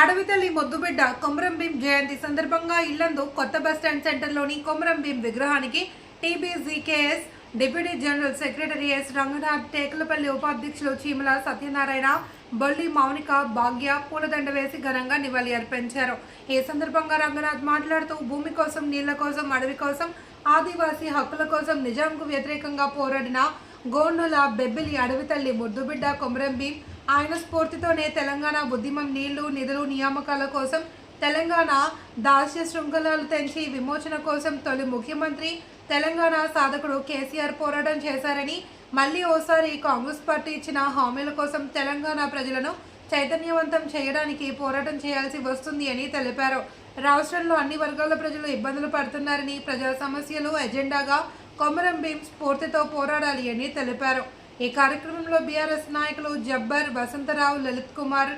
అడవితల్లి మొద్దుబిడ్డ కొమరంభీం జయంతి సందర్భంగా ఇల్లందు కొత్త బస్టాండ్ సెంటర్లోని కొమరంభీం విగ్రహానికి TBGKS deputy general secretary S Ranganath Tekulapalli ఉపాధ్యక్షులు చీమల సత్యనారాయణ బొల్లి మౌనిక భాగ్య పూలదండ వేసి ఘనంగా నివాళి అర్పించారు. ఈ సందర్భంగా రంగనాథ్ మాట్లాడుతూ భూమి కోసం నీళ్ళ కోసం అడవి కోసం ఆదివాసీ హక్కుల కోసం నిజాంకు వ్యతిరేకంగా పోరాడిన గోర్నుల బెబ్బిలి అడవితల్లి ముద్దుబిడ్డ కొమరం భీం ఆయన స్ఫూర్తితోనే తెలంగాణ ఉద్యమం నీళ్ళు నిధులు నియామకాల కోసం తెలంగాణ దాస్య శృంఖలాలు తెంచి విమోచన కోసం తొలి ముఖ్యమంత్రి తెలంగాణ సాధకుడు కేసీఆర్ పోరాటం చేశారని మళ్ళీ ఓసారి కాంగ్రెస్ పార్టీ ఇచ్చిన హామీల కోసం తెలంగాణ ప్రజలను చైతన్యవంతం చేయడానికి పోరాటం చేయాల్సి వస్తుంది అని తెలిపారు. రాష్ట్రంలో అన్ని వర్గాల ప్రజలు ఇబ్బందులు పడుతున్నారని ప్రజా సమస్యలు ఎజెండాగా కొమరం భీం స్ఫూర్తితో పోరాడాలి అని తెలిపారు. ఈ కార్యక్రమంలో బీఆర్ఎస్ నాయకులు జబ్బర్ వసంతరావు లలిత్ కుమార్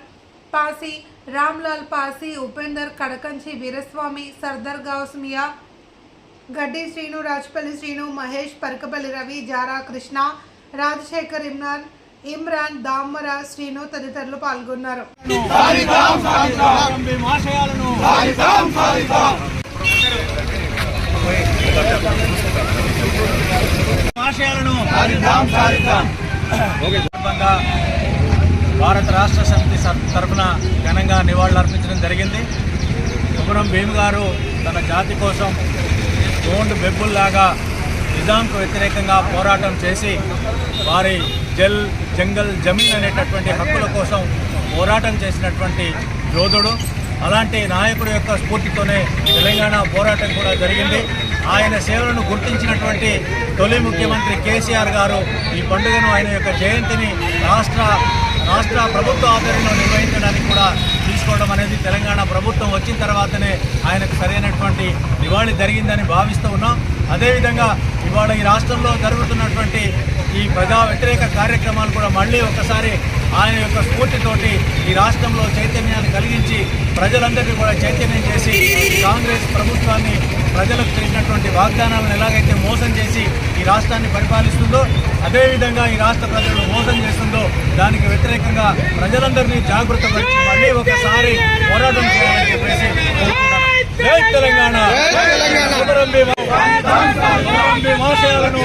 పాసి రామ్లాల్ పాసి ఉపేందర్ కడకంచి వీరస్వామి సర్దార్ గౌస్మియా గడ్డి శ్రీను రాజపల్లి శ్రీను మహేష్ పరకపల్లి రవి జారా కృష్ణ రాజశేఖర్ ఇమ్రాన్ ఇమ్రాన్ దామర శ్రీను తదితరులు పాల్గొన్నారు ఎంపీ ఆశయాలను ఆశయాలను సందర్భంగా భారత రాష్ట్ర సమితి తరఫున ఘనంగా నివాళులర్పించడం జరిగింది. కుమరం భీమ్ గారు తన జాతి కోసం గోండ్ బెబ్బుల్లాగా నిజాంకు వ్యతిరేకంగా పోరాటం చేసి వారి జల్ జంగల్ జమీన్ అనేటటువంటి హక్కుల కోసం పోరాటం చేసినటువంటి యోధుడు. అలాంటి నాయకుడు యొక్క స్ఫూర్తితోనే తెలంగాణ పోరాటం కూడా జరిగింది. ఆయన సేవలను గుర్తించినటువంటి తొలి ముఖ్యమంత్రి కేసీఆర్ గారు ఈ పండుగను ఆయన యొక్క జయంతిని రాష్ట్ర రాష్ట్ర ప్రభుత్వ ఆధ్వర్యంలో నిర్వహించడానికి కూడా తీసుకోవడం అనేది తెలంగాణ ప్రభుత్వం వచ్చిన తర్వాతనే ఆయనకు సరైనటువంటి నివాళి జరిగిందని భావిస్తూ ఉన్నాం. అదేవిధంగా ఇవాళ ఈ రాష్ట్రంలో జరుగుతున్నటువంటి ఈ ప్రజా వ్యతిరేక కార్యక్రమాలు కూడా మళ్ళీ ఒకసారి ఆయన యొక్క స్ఫూర్తితోటి ఈ రాష్ట్రంలో చైతన్యాన్ని కలిగించి ప్రజలందరినీ కూడా చైతన్యం చేసి కాంగ్రెస్ ప్రభుత్వాన్ని ప్రజలకు చేసినటువంటి వాగ్దానాలను ఎలాగైతే మోసం చేసి ఈ రాష్ట్రాన్ని పరిపాలిస్తుందో అదేవిధంగా ఈ రాష్ట్ర ప్రజలను మోసం చేస్తుందో దానికి వ్యతిరేకంగా ప్రజలందరినీ జాగ్రత్త మళ్ళీ ఒకసారి పోరాటం చేయాలని చెప్పేసి కోరుకుంటున్నాను. జై తెలంగాణ కొమరం భీమ కొమరం ఆశయాలను